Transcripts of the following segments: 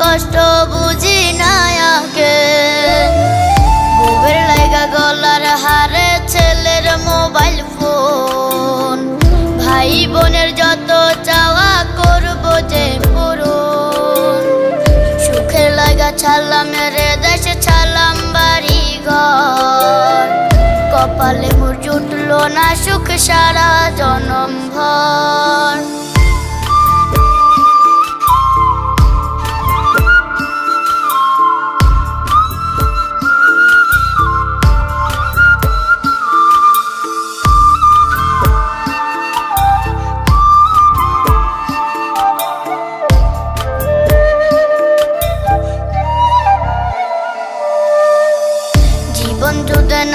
কষ্ট বুঝি না আগে। লাগা গলার হারে ছেলের মোবাইল ফোন। ভাই বোনের যত চাওয়া করব যে পূরণ। সুখের লাগা ছাড়লাম রে দেশে, ছাড়লাম বাড়ি ঘর কপালে মোর জুটলো না সুখ সারা জনম ভর।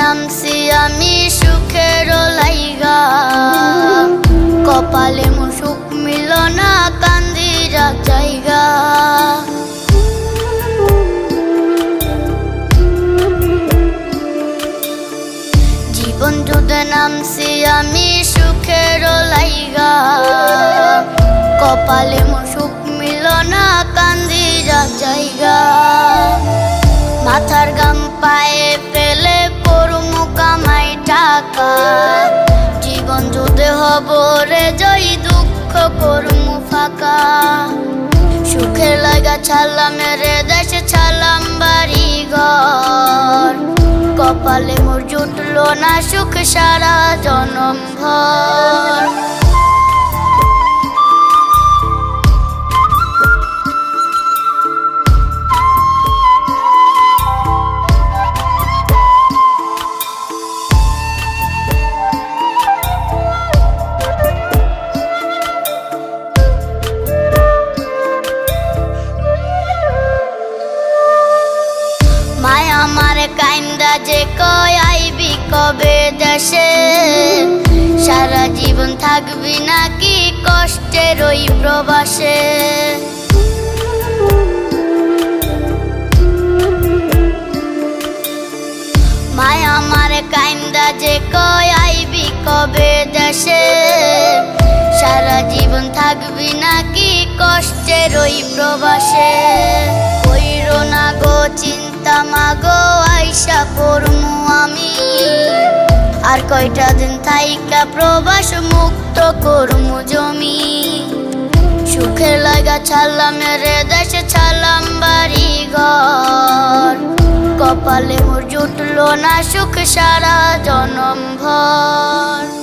নামছি আমি সুখের লাইগা। কপালে মোর সুখ মিল না, কান্দিরা জায়গা। জীবন যুদ্ধে নামছি আমি সুখের লাইগা। কপালে মোর সুখ মিল না, কান্দিরা জায়গা। ফাঁকা। সুখের লাগা ছাড়লাম রে, দেশে ছাড়লাম বাড়ি ঘর কপালে মোর জুটলো না সুখ সারা জনম ভর। আমার কাইন্দা যে কয় আইবি কবে দেশে? সারা জীবন থাকবি নাকি কষ্টের ওই প্রবাসে? কাইন্দা যে কয় আইবি কবে দেশে? সারা জীবন থাকবি নাকি কষ্টের ওই প্রবাসে? কইরো না গো চিন্তা, মা গো আইসা করমু আমি। আর কয়টা দিন থাইকা প্রবাস মুক্ত করমু জমি। সুখের লাগা ছাড়লাম রে দেশে ছাড়লাম বাড়ি ঘর কপালে মোর জুটলো না সুখ সারা জনম ভর।